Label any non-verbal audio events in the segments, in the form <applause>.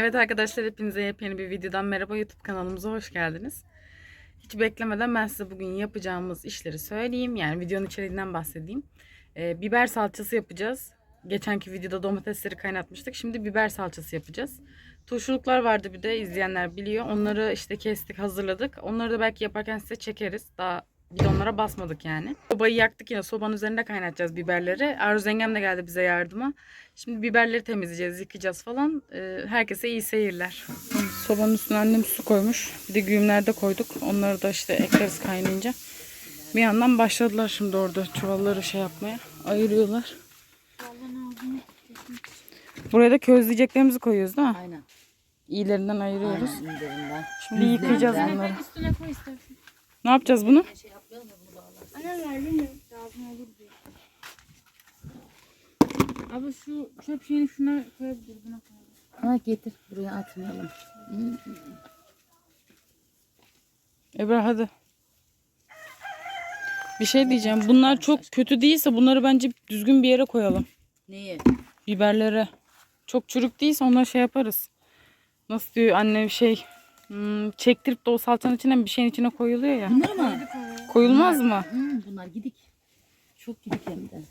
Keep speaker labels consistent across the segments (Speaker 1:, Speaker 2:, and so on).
Speaker 1: Evet arkadaşlar hepinize yepyeni bir videodan merhaba YouTube kanalımıza hoş geldiniz. Hiç beklemeden ben size bugün yapacağımız işleri söyleyeyim. Yani videonun içeriğinden bahsedeyim. Ee, biber salçası yapacağız. Geçenki videoda domatesleri kaynatmıştık. Şimdi biber salçası yapacağız. Turşuluklar vardı bir de izleyenler biliyor. Onları işte kestik hazırladık. Onları da belki yaparken size çekeriz. Daha bidonlara basmadık yani. Sobayı yaktık yine sobanın üzerinde kaynatacağız biberleri. Arzu yengem de geldi bize yardıma. Şimdi biberleri temizleyeceğiz, yıkayacağız falan. Ee, herkese iyi seyirler. Sobanın üstüne annem su koymuş. Bir de güğümler de koyduk. Onları da işte ekleriz kaynayınca. Bir yandan başladılar şimdi orada çuvalları şey yapmaya. Ayırıyorlar. Buraya da közleyeceklerimizi koyuyoruz değil mi?
Speaker 2: Aynen.
Speaker 1: İyilerinden ayırıyoruz.
Speaker 2: Aynen indirinden.
Speaker 1: Şimdi yıkayacağız bunları.
Speaker 3: Üstüne koy istersen.
Speaker 1: Ne yapacağız bunu?
Speaker 3: Annem verdi mi? Lazım olur diye. Abi şu çöp şeyini şuna koyabilir buna koyalım.
Speaker 2: Ha getir buraya atmayalım.
Speaker 1: Ebra hadi. Bir şey diyeceğim. Bunlar çok kötü değilse bunları bence düzgün bir yere koyalım.
Speaker 2: Neyi?
Speaker 1: biberlere çok çürük değilse onları şey yaparız. Nasıl diyor annem şey hmm, çektirip de o salçanın içine bir şeyin içine koyuluyor ya.
Speaker 2: Bunlar mı?
Speaker 1: Koyulmaz mı?
Speaker 2: Hı, bunlar gidik. Çok gidik hem de.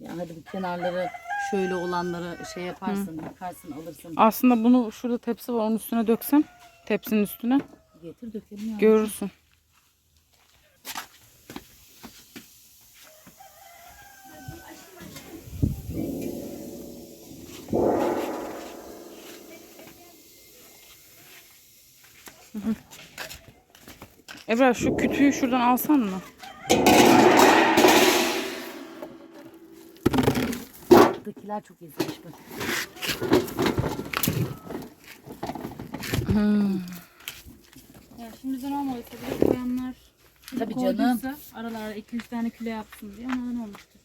Speaker 2: Ya hadi bu kenarları şöyle olanları şey yaparsın, yıkarsın, alırsın.
Speaker 1: Aslında bunu şurada tepsi var onun üstüne döksem tepsinin üstüne
Speaker 2: Getir dökelim ya.
Speaker 1: görürsün. Ebra şu kütüğü şuradan alsan mı?
Speaker 2: Buradakiler çok ezilmiş bak.
Speaker 3: Ya şimdi bizden olmadıysa bile koyanlar
Speaker 2: Tabii
Speaker 3: koyduysa
Speaker 2: canım.
Speaker 3: aralara 2-3 tane küle yapsın diye onlardan olmuştur.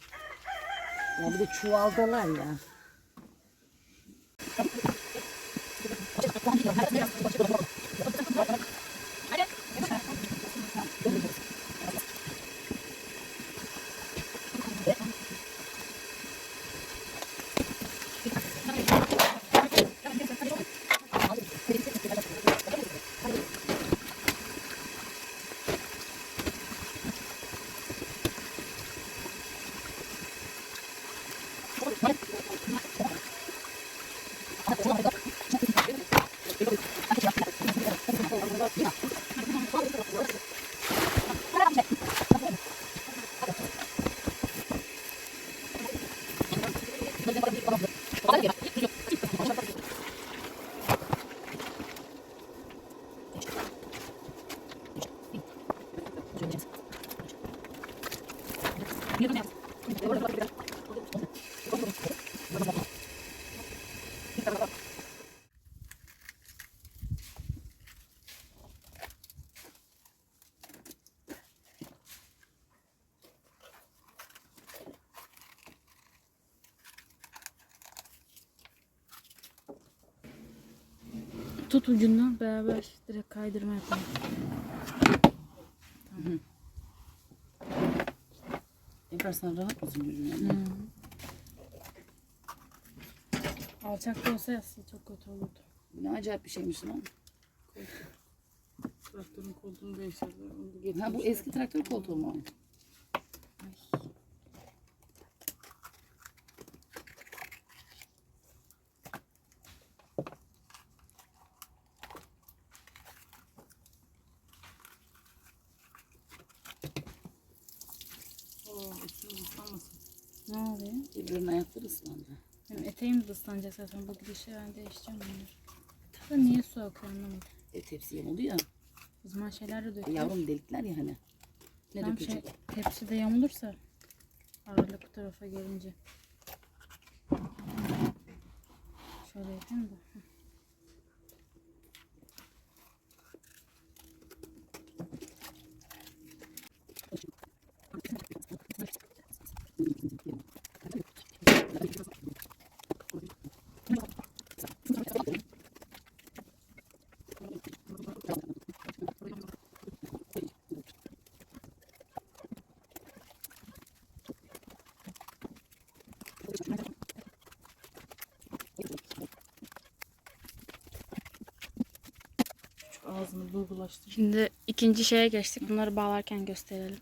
Speaker 2: Ya bir de çuvaldalar ya. <laughs> Iyo ngingo yari.
Speaker 3: Tut ucundan beraber direkt kaydırma yapalım.
Speaker 2: Ebrar sen rahat mısın çocuğum?
Speaker 3: Alçak da olsa yazsa çok kötü olurdu.
Speaker 2: Ne acayip bir şeymiş lan.
Speaker 1: Traktörün koltuğunu değiştirdi.
Speaker 2: Ha bu eski traktör koltuğu mu?
Speaker 3: Ne oluyor?
Speaker 2: Ebru'nun ayakları ıslandı.
Speaker 3: Benim eteğim de ıslanacak zaten bu gidişle ben değişeceğim onları. Da niye su akıyor anlamadım.
Speaker 2: E tepsi yamuldu ya.
Speaker 3: O zaman şeyler de
Speaker 2: E,
Speaker 3: döküyor.
Speaker 2: yavrum delikler ya hani. Ne
Speaker 3: Tam şey,
Speaker 2: dökecek?
Speaker 3: tepside yamulursa aralık bu tarafa gelince. Şöyle yapayım da. Hı. Şimdi ikinci şeye geçtik. Bunları bağlarken gösterelim.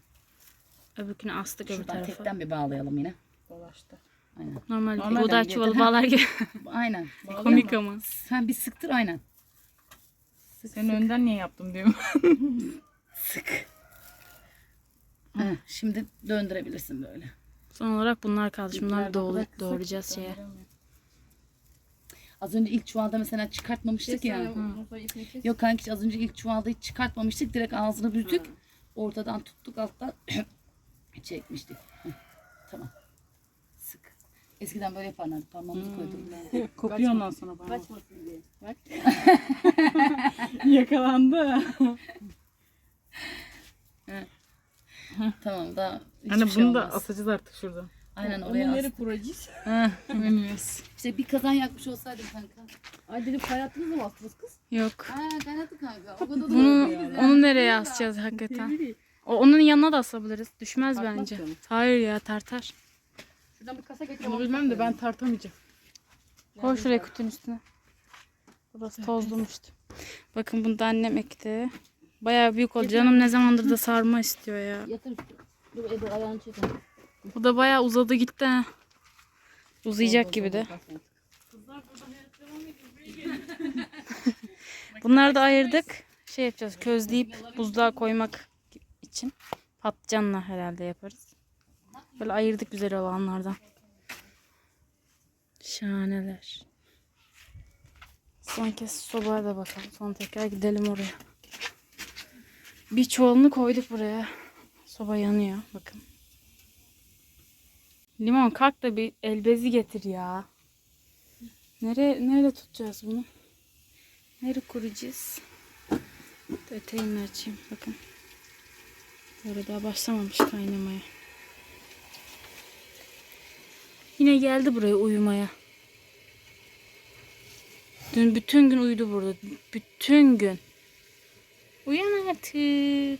Speaker 3: Öbürkünü astık öbür
Speaker 2: Şuradan
Speaker 3: tarafa.
Speaker 2: tekten bir bağlayalım yine.
Speaker 1: Bulaştı.
Speaker 2: Aynen.
Speaker 3: Normal
Speaker 2: Normal
Speaker 3: buğday
Speaker 2: yani
Speaker 3: çuvalı bağlar gibi. <laughs>
Speaker 2: Aynen. Bağlayalım.
Speaker 3: Komik ama.
Speaker 2: Sen bir sıktır aynen.
Speaker 1: Senin önden niye yaptım diyorum. <laughs>
Speaker 2: Sık. Heh, şimdi döndürebilirsin böyle.
Speaker 3: Son olarak bunlar kaldı. Şimdi bunları doğru,
Speaker 2: ki
Speaker 3: şeye.
Speaker 2: Az önce ilk çuvalda mesela çıkartmamıştık ya. Yok kanki az önce ilk çuvalda hiç çıkartmamıştık. Direkt ağzını büzdük. Ortadan tuttuk alttan <clears throat> çekmiştik. Tamam. Sık. Eskiden böyle yaparlardı. Parmağımızı koydum. <laughs>
Speaker 1: Kopuyor ondan sonra bana.
Speaker 2: Kaçmasın diye.
Speaker 1: Bak. <laughs> Yakalandı. <laughs>
Speaker 2: Tamam daha hiçbir
Speaker 1: Hani
Speaker 2: şey
Speaker 1: bunu da
Speaker 2: olmaz.
Speaker 1: asacağız artık şurada.
Speaker 2: Aynen oraya as.
Speaker 1: kuracağız? <laughs> Ha, bilmiyoruz.
Speaker 2: İşte bir kazan yakmış olsaydım kanka. Ay dedim kaynattınız mı bastınız kız?
Speaker 3: Yok.
Speaker 2: Ha kaynattı kanka. O kadar da
Speaker 3: Bunu
Speaker 2: olmuyor ya.
Speaker 3: onu nereye asacağız hakikaten? O, onun yanına da asabiliriz. Düşmez
Speaker 2: Tartmaz
Speaker 3: bence.
Speaker 2: onu.
Speaker 3: Hayır ya tartar.
Speaker 2: Şuradan bir kasa getireyim.
Speaker 1: Bunu bilmem de ben tartamayacağım.
Speaker 3: Koy şuraya kutunun üstüne. Burası tozlamıştı. Bakın bunu da annem ekti. Bayağı büyük oldu. Canım ne zamandır da sarma istiyor ya.
Speaker 2: Yatır. Dur Ebru ayağını çekin.
Speaker 3: Bu da bayağı uzadı gitti ha. Uzayacak gibi de. <laughs> Bunları da ayırdık. Şey yapacağız. Közleyip buzluğa koymak için. Patlıcanla herhalde yaparız. Böyle ayırdık güzel olanlardan. Şahaneler. Son kez sobaya da bakalım. Sonra tekrar gidelim oraya. Bir çuvalını koyduk buraya. Soba yanıyor. Bakın. Limon kalk da bir el bezi getir ya. Nereye, nerede tutacağız bunu? Nereye kuracağız? Da Eteğini açayım. Bakın. Böyle daha başlamamış kaynamaya. Yine geldi buraya uyumaya. Dün bütün gün uyudu burada. Bütün gün. Uyan artık.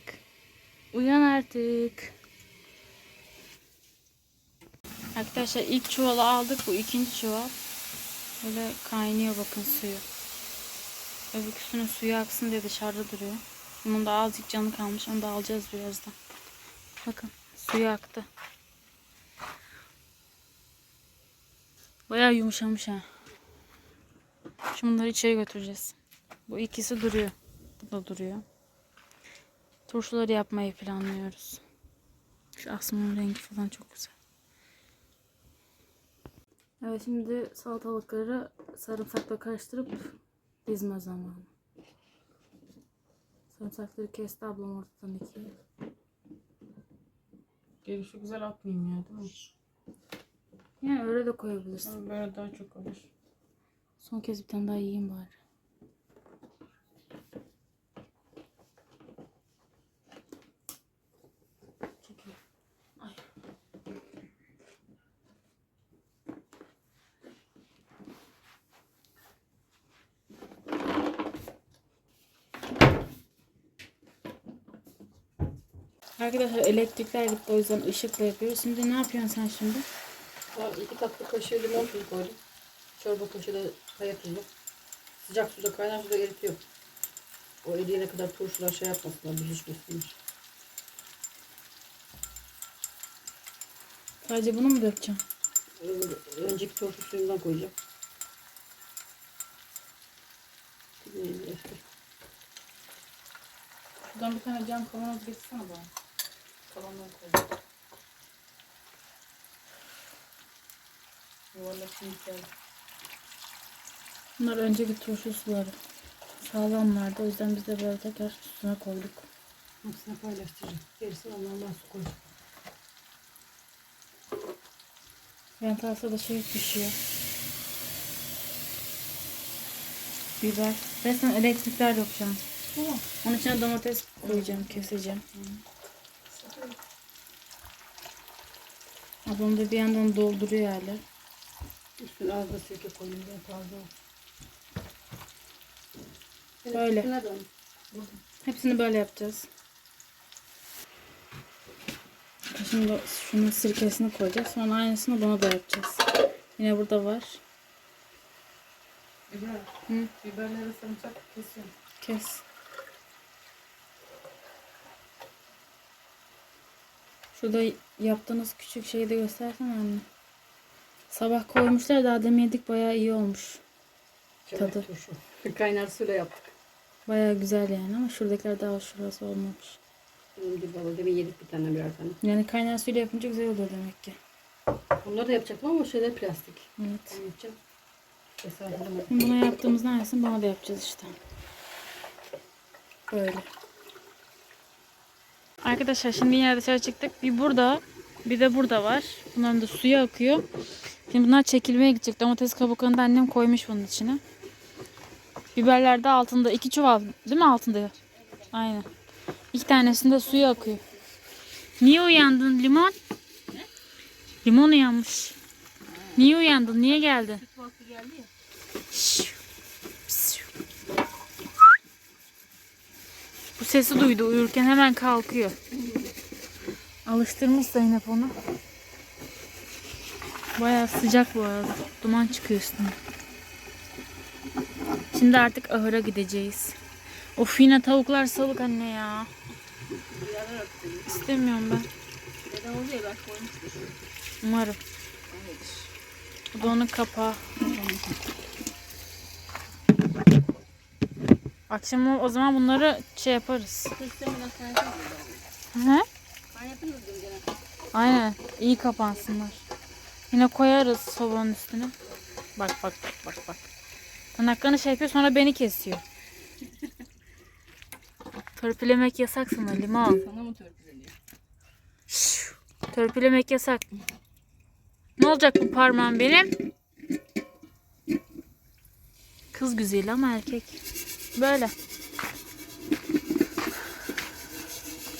Speaker 3: Uyan artık. Arkadaşlar ilk çuvalı aldık. Bu ikinci çuval. Böyle kaynıyor bakın suyu. Öbürküsünün suyu aksın diye dışarıda duruyor. Bunun da azıcık canı kalmış. Onu da alacağız birazdan. Bakın suyu aktı. Bayağı yumuşamış ha. Şunları içeri götüreceğiz. Bu ikisi duruyor. Bu da duruyor. Turşuları yapmayı planlıyoruz. Şu asmanın rengi falan çok güzel. Evet şimdi salatalıkları sarımsakla karıştırıp dizme zamanı. Sarımsakları kesti ablam ortadan ikiye.
Speaker 1: Gelişi güzel atmayayım ya değil mi?
Speaker 3: Yani öyle de koyabilirsin.
Speaker 1: Ama böyle daha çok olur.
Speaker 3: Son kez bir tane daha yiyeyim bari. Arkadaşlar elektrikler gitti o yüzden ışıkla yapıyoruz. Şimdi ne yapıyorsun sen şimdi?
Speaker 2: Tamam, iki tatlı kaşığı limon tuzu koydum. Çorba kaşığı da kaya tuzu. Sıcak suda kaynar suda eritiyor. O eriyene kadar turşular şey yapmasınlar, büzüşmesinler.
Speaker 3: Sadece bunu mu dökeceğim?
Speaker 2: Ö- Önceki turşu suyundan koyacağım.
Speaker 1: Şuradan bir tane cam kavanoz getirsene bana. Kavanozı koy. Yuvarlasın içeri.
Speaker 3: Bunlar önceki turşu suları. Sağlamlardı. O yüzden biz de böyle tekrar üstüne koyduk.
Speaker 2: Hepsini paylaştıracağım. Gerisini onlardan su koy.
Speaker 3: Yan tarafta da şey pişiyor. Biber. Resmen elektrikler yapacağım. Onun içine domates koyacağım, keseceğim. Ablam da bir yandan dolduruyor hala.
Speaker 2: Üstüne az da sirke koyayım taze olsun.
Speaker 3: Böyle. Hepsini böyle yapacağız. Şimdi şunun sirkesini koyacağız. Sonra aynısını buna da yapacağız. Yine burada var.
Speaker 1: Biber.
Speaker 3: Hı.
Speaker 1: Biberleri sarımsak kesiyorum.
Speaker 3: Kes. Şurada yaptığınız küçük şeyi de göstersene anne. Sabah koymuşlar daha demin yedik bayağı iyi olmuş. Tadı.
Speaker 4: Turşu. <laughs> Kaynar suyla yaptık.
Speaker 3: Bayağı güzel yani ama şuradakiler daha şurası olmamış.
Speaker 4: Şimdi baba demin yedik bir tane birer tane.
Speaker 3: Yani kaynar suyla yapınca güzel oluyor demek ki.
Speaker 4: Bunları da yapacaktım ama şeyler plastik.
Speaker 3: Evet.
Speaker 4: Ben yapacağım.
Speaker 3: Buna yaptığımız aynısını bana da yapacağız işte. Böyle. Arkadaşlar şimdi yine dışarı çıktık. Bir burada bir de burada var. Bunların da suyu akıyor. Şimdi bunlar çekilmeye gidecek. Domates kabuklarını da annem koymuş bunun içine. Biberler de altında. iki çuval değil mi altında? Aynen. İki tanesinde suyu akıyor. Niye uyandın limon? Limon uyanmış. Niye uyandın? Niye geldin? Şşş. Pis. Bu sesi duydu uyurken hemen kalkıyor. Alıştırmış Zeynep onu. Bayağı sıcak bu arada. Duman çıkıyor üstüne. Şimdi artık ahıra gideceğiz. Of yine tavuklar salık anne ya. İstemiyorum ben. Umarım. Bu da onun kapağı. Akşam o zaman bunları şey yaparız. Hı? Aynen. iyi kapansınlar. Yine koyarız sobanın üstüne. Bak bak bak bak bak. Tırnaklarını şey yapıyor sonra beni kesiyor. Törpülemek yasak sana limon.
Speaker 4: Sana mı törpüleniyor?
Speaker 3: Şşş, Törpülemek yasak. Ne olacak bu parmağım benim? Kız güzeli ama erkek. Böyle.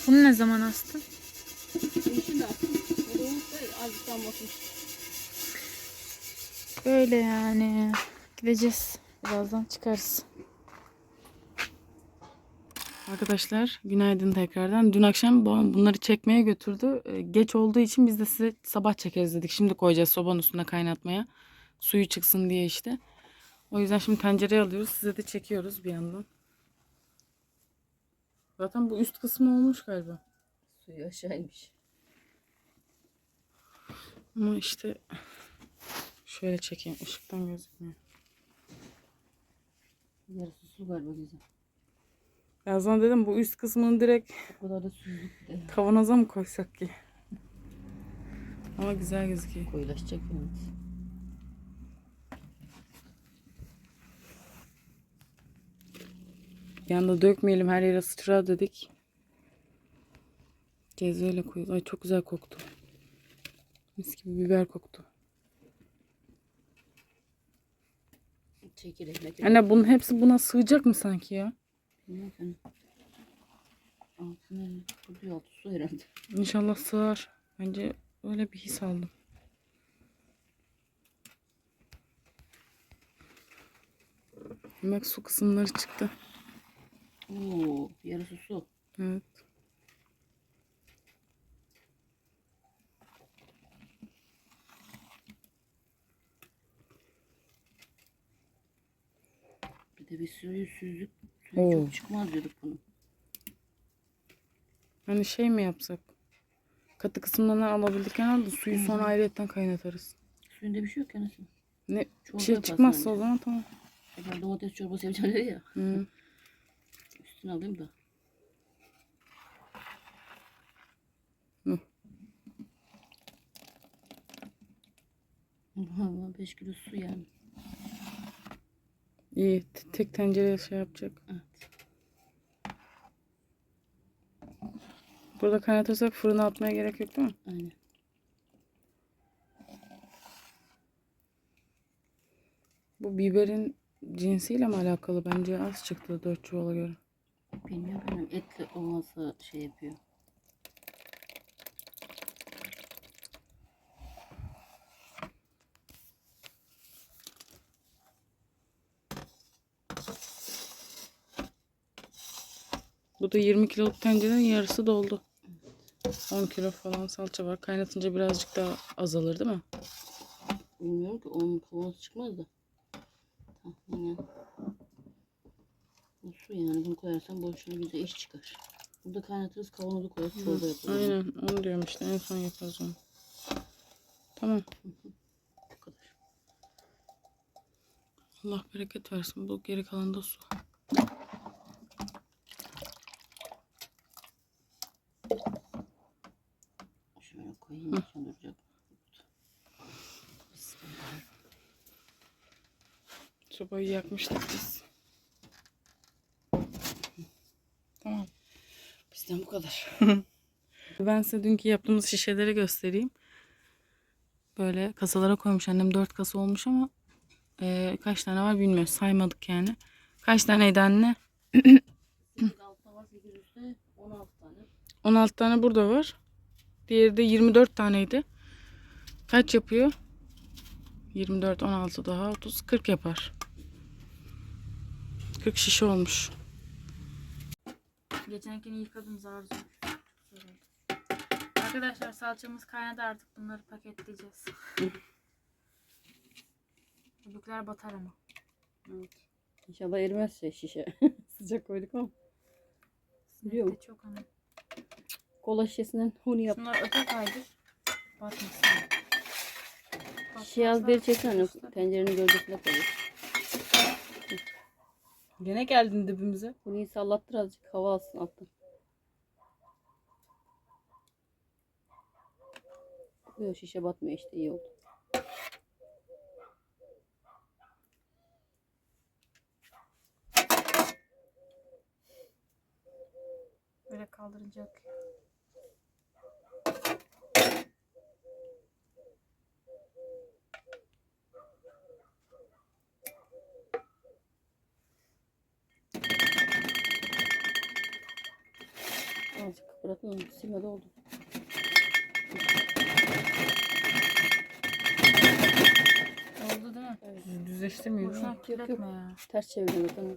Speaker 3: Bunu ne zaman astın?
Speaker 4: Şimdi azıcık basmış.
Speaker 3: Böyle yani. Gideceğiz. Birazdan çıkarız.
Speaker 1: Arkadaşlar günaydın tekrardan. Dün akşam babam bunları çekmeye götürdü. Ee, Geç olduğu için biz de size sabah çekeriz dedik. Şimdi koyacağız sobanın üstüne kaynatmaya. Suyu çıksın diye işte. O yüzden şimdi tencereye alıyoruz. Size de çekiyoruz bir yandan. Zaten bu üst kısmı olmuş galiba.
Speaker 4: Suyu aşağıymış.
Speaker 1: Ama işte şöyle çekeyim. ışıktan gözükmüyor.
Speaker 4: Yarısı su galiba güzel.
Speaker 1: Birazdan dedim bu üst kısmını direkt
Speaker 4: O kadar da
Speaker 1: kavanoza mı koysak ki? Ama güzel gözüküyor.
Speaker 4: koyulaşacak yani.
Speaker 1: Bir anda dökmeyelim her yere sıçrar dedik. Cezveyle koyuyoruz. Ay çok güzel koktu. Mis gibi biber koktu.
Speaker 4: Çekirdek.
Speaker 1: Anne bunun hepsi buna sığacak mı sanki ya?
Speaker 4: Bilmiyorum ki. Altına kuruyor altı su herhalde.
Speaker 1: İnşallah sığar. Bence öyle bir his aldım. Bak su kısımları çıktı.
Speaker 4: Oo, yarısı su.
Speaker 1: Evet.
Speaker 4: Bir de bir suyu süzdük. Suyu
Speaker 1: Oo.
Speaker 4: çok çıkmaz diyorduk bunu.
Speaker 1: Hani şey mi yapsak? Katı kısımdan alabildik herhalde suyu sonra ayrıyetten kaynatarız.
Speaker 4: Suyunda bir şey yok yani.
Speaker 1: Ne
Speaker 4: Çorba
Speaker 1: şey
Speaker 4: yaparsın
Speaker 1: çıkmazsa o zaman tamam.
Speaker 4: Ben domates çorbası yapacağım dedi ya.
Speaker 1: Hı. <laughs>
Speaker 4: Üstüne alayım da.
Speaker 1: Hı.
Speaker 4: Valla 5 kilo su yani.
Speaker 1: İyi. Tek tencereye şey yapacak.
Speaker 4: Evet.
Speaker 1: Burada kaynatırsak fırına atmaya gerek yok değil mi?
Speaker 4: Aynen.
Speaker 1: Bu biberin cinsiyle mi alakalı? Bence az çıktı 4 çuvala göre.
Speaker 4: Bilmiyorum benim etli olmasa şey yapıyor.
Speaker 1: Bu da 20 kiloluk tencerenin yarısı doldu. 10 kilo falan salça var. Kaynatınca birazcık daha azalır değil mi?
Speaker 4: Bilmiyorum ki onun kavanozu çıkmaz da. Tahminen. Bu su yani bunu koyarsan boşuna güzel iş çıkar. Burada kaynatırız kavanozu koyarız çorba yaparız.
Speaker 1: Aynen onu diyorum işte en son yaparız onu. Tamam.
Speaker 4: Bu kadar.
Speaker 1: Allah bereket versin. Bu geri kalan da su.
Speaker 4: Şöyle koyayım. içine duracak.
Speaker 1: Sobayı yakmıştık biz. Tamam.
Speaker 4: Bizden bu kadar. <laughs>
Speaker 1: Ben size dünkü yaptığımız şişeleri göstereyim. Böyle kasalara koymuş. Annem 4 kasa olmuş ama eee, kaç tane var bilmiyoruz. Saymadık yani. Kaç taneydi anne?
Speaker 4: 8 altta var 8 üstte 16 tane.
Speaker 1: 16 tane burada var. Diğeri de 24 taneydi. Kaç yapıyor? 24, 16 daha 30, 40 yapar. 40 şişe olmuş.
Speaker 3: Geçenkini yıkadım zar zor. Şöyle. Arkadaşlar salçamız kaynadı artık bunları paketleyeceğiz. <laughs> Çocuklar batar ama.
Speaker 4: Evet. İnşallah erimezse şişe. <laughs> Sıcak koyduk ama. Biliyor
Speaker 3: Sinekte çok ama.
Speaker 4: Kola şişesinden huni yap.
Speaker 3: Şunları öte kaydır. Batmasın.
Speaker 4: Şişe az beri çeksene.
Speaker 3: Batmazsa-
Speaker 4: Tencerenin gölgesine koyuyor.
Speaker 1: Gene geldin dibimize.
Speaker 4: Huniyi sallattır azıcık hava alsın alttan. Yok şişe batmıyor işte iyi oldu.
Speaker 3: Böyle kaldırınca akıyor.
Speaker 4: Azıcık kıpıratma. Silmede oldu.
Speaker 3: Oldu değil mi?
Speaker 1: Düzleştirmiyor.
Speaker 3: Boşuna
Speaker 4: yok.
Speaker 3: kirletme ya.
Speaker 4: Ters çevirdim zaten.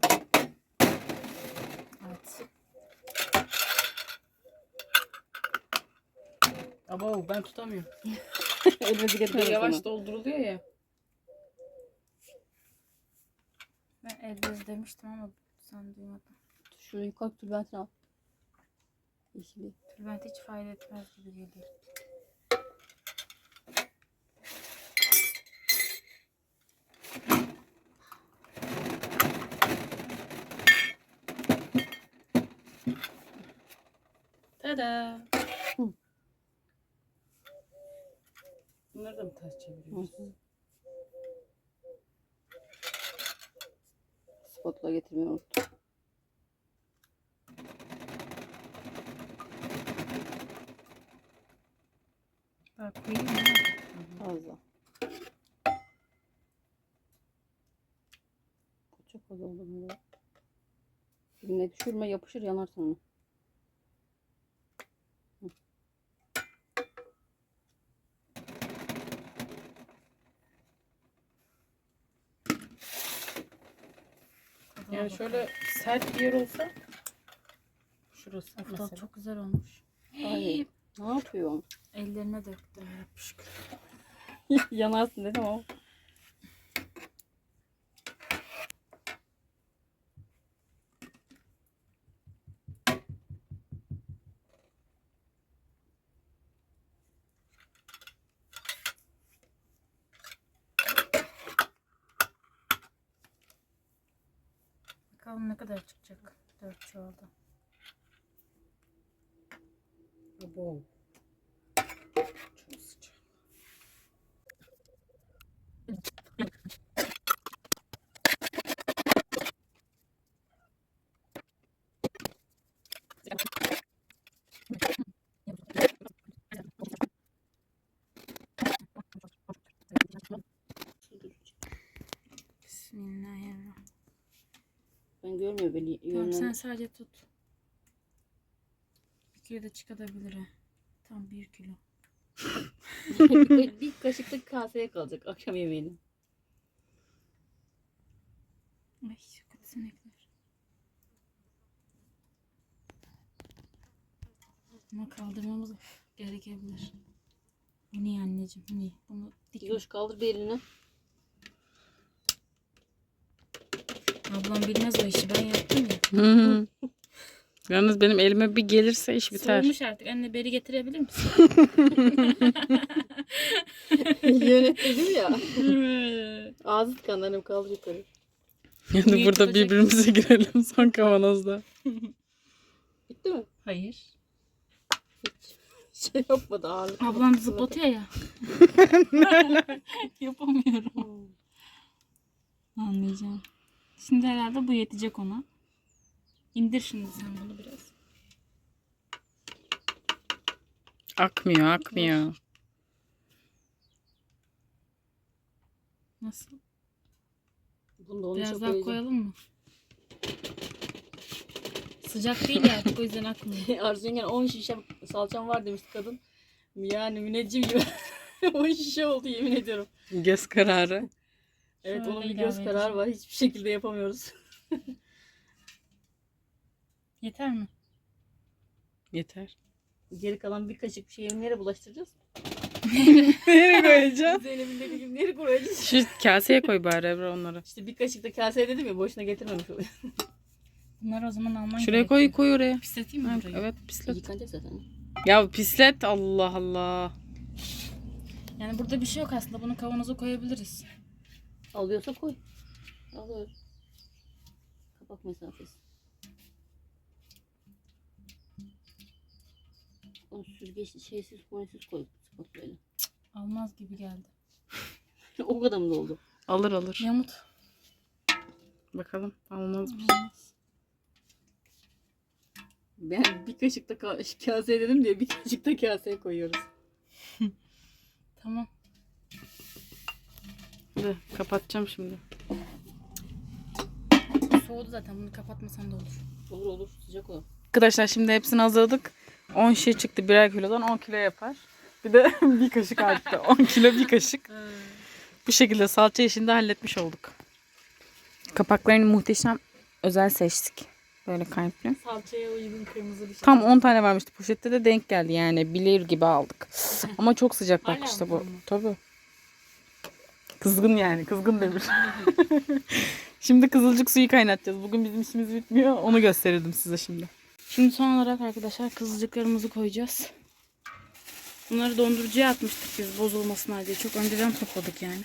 Speaker 3: Evet.
Speaker 1: Abo ben tutamıyorum. <laughs>
Speaker 4: Elimizi getirmedim
Speaker 1: Yavaş
Speaker 4: sana.
Speaker 1: dolduruluyor ya.
Speaker 3: Ben el bez demiştim ama sen duymadın.
Speaker 4: Şunu yukarı tülbentini al. Yeşili.
Speaker 3: Tülbent hiç fayda etmez gibi geliyor.
Speaker 1: Tada.
Speaker 4: Hı.
Speaker 1: Bunları da mı ters
Speaker 4: hı. Spatula getirmeyi unuttum.
Speaker 3: Koyayım mı?
Speaker 4: Fazla. Bu çok az oldu böyle. Eline düşürme yapışır yanar sonra.
Speaker 1: Yani şöyle sert bir yer olsa şurası
Speaker 3: Of, tadı
Speaker 1: mesela.
Speaker 3: çok güzel olmuş.
Speaker 4: Ay, ne yapıyor?
Speaker 3: Ellerine döktü. Yapışık. <laughs>
Speaker 4: Yanarsın dedim ama.
Speaker 3: Bakalım ne kadar çıkacak. Dört çuvalda.
Speaker 1: Abo. Çok sıcak.
Speaker 3: Bismillahirrahmanirrahim.
Speaker 4: Ben görmüyor beni.
Speaker 3: Tamam sen sadece tut. Bir kilo da çıkabilir ha. Tam bir kilo. <laughs>
Speaker 4: bir, kaşıklık kaseye kalacak akşam yemeğine.
Speaker 3: Ay şu kötü sinekler. Ama kaldırmamız gerekebilir. Niye anneciğim? Niye? Bunu dik.
Speaker 4: Gizoş kaldır bir elini.
Speaker 3: Ablam bilmez o işi. Ben yaptım ya.
Speaker 1: Hı hı. Yalnız benim elime bir gelirse iş biter.
Speaker 3: Soğumuş artık. Anne beri getirebilir misin? <laughs>
Speaker 4: Yönetmedim ya. Ağzı tıkandı annem kaldır yukarı.
Speaker 1: Yani
Speaker 3: Büyük
Speaker 1: burada
Speaker 3: tutacak.
Speaker 1: birbirimize girelim son kavanozda.
Speaker 4: Bitti mi?
Speaker 3: Hayır.
Speaker 4: Şey yapmadı ağırlık.
Speaker 3: Ablam zıplatıyor ya. <laughs> Yapamıyorum. Anlayacağım. Şimdi herhalde bu yetecek ona. İndir şimdi sen bunu biraz.
Speaker 1: Akmıyor akmıyor.
Speaker 3: Nasıl?
Speaker 4: Bunu da onu
Speaker 3: Biraz
Speaker 4: çok
Speaker 3: daha koyalım mı? Sıcak değil ya artık o yüzden akmıyor. <laughs>
Speaker 4: Arzu yengen 10 şişe salçam var demişti kadın. Yani müneccim gibi <laughs> 10 şişe oldu yemin ediyorum.
Speaker 1: Göz kararı.
Speaker 4: Evet
Speaker 3: Şöyle
Speaker 4: onun bir göz kararı var. Hiçbir şekilde yapamıyoruz. <laughs>
Speaker 3: Yeter mi?
Speaker 1: Yeter.
Speaker 4: Geri kalan bir kaşık şeyi nereye bulaştıracağız?
Speaker 1: Nereye koyacağım?
Speaker 4: Zeynep'in dediği gibi nereye koyacağız?
Speaker 1: Şu kaseye koy bari Ebru onları.
Speaker 4: İşte bir kaşık da kaseye dedim ya boşuna getirmemiş oluyor.
Speaker 3: Bunları o zaman alman
Speaker 1: Şuraya koy
Speaker 3: gerekiyor.
Speaker 1: koy oraya.
Speaker 3: Pisleteyim mi
Speaker 1: Ha,
Speaker 3: burayı?
Speaker 1: Evet pislet.
Speaker 4: Yıkanacak zaten.
Speaker 1: Ya pislet Allah Allah.
Speaker 3: Yani burada bir şey yok aslında. Bunu kavanoza koyabiliriz.
Speaker 4: Alıyorsa koy. Alıyor. Kapak mesafesi. Onu süzgeçli şeysiz folisiz koy. Sıkıntı böyle.
Speaker 3: Almaz gibi geldi. <laughs>
Speaker 4: o kadar mı oldu?
Speaker 1: Alır alır.
Speaker 3: Yamut.
Speaker 1: Bakalım almaz mı?
Speaker 3: Olmaz.
Speaker 4: Ben bir kaşık da ka- <laughs> kaseye dedim diye bir kaşık da kaseye koyuyoruz. <laughs>
Speaker 3: Tamam.
Speaker 1: Hadi kapatacağım şimdi.
Speaker 3: Soğudu zaten. Bunu kapatmasan da olur.
Speaker 4: Olur olur sıcak o.
Speaker 1: Arkadaşlar şimdi hepsini hazırladık. 10 şey çıktı birer kilodan 10 kilo yapar. Bir de <laughs> bir kaşık arttı. 10 kilo bir kaşık. Bu şekilde salça işini de halletmiş olduk. Kapaklarını muhteşem özel seçtik. Böyle kalpli.
Speaker 3: Salçaya uygun kırmızı bir şey.
Speaker 1: Tam 10 tane varmıştı poşette de denk geldi yani. Bilir gibi aldık. <laughs> Ama çok sıcak bak
Speaker 3: Hala
Speaker 1: işte bu. Tabii. Kızgın yani. Kızgın <laughs> demir. <laughs> şimdi kızılcık suyu kaynatacağız. Bugün bizim işimiz bitmiyor. Onu gösterirdim size şimdi.
Speaker 3: Şimdi son olarak arkadaşlar kızılcıklarımızı koyacağız. Bunları dondurucuya atmıştık biz bozulmasınlar diye. Çok önceden topladık yani.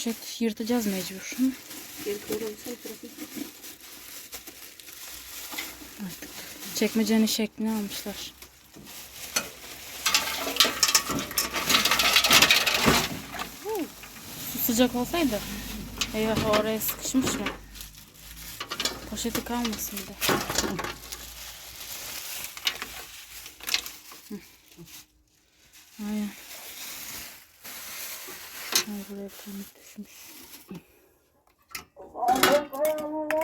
Speaker 3: Poşet yırtacağız mecbur. Artık çekmecenin şeklini almışlar. Su sıcak olsaydı. Eyvah oraya sıkışmış mı? Poşeti kalmasın bir de. Aynen. Ay buraya bir düşmüş.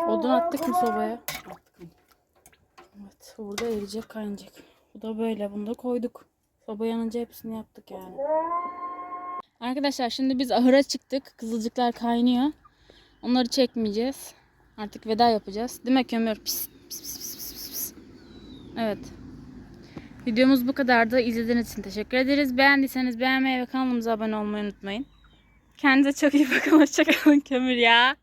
Speaker 3: Odun attık mı sobaya? Evet, burada eriyecek, kaynayacak. Bu da böyle, bunu da koyduk. Soba yanınca hepsini yaptık yani. Arkadaşlar şimdi biz ahıra çıktık. Kızılcıklar kaynıyor. Onları çekmeyeceğiz. Artık veda yapacağız. Değil mi kömür? Pis, pis, pis, pis, pis, pis. Evet. Videomuz bu kadardı. İzlediğiniz için teşekkür ederiz. Beğendiyseniz beğenmeyi ve kanalımıza abone olmayı unutmayın. Kendinize çok iyi bakın. <laughs> Hoşçakalın kömür ya.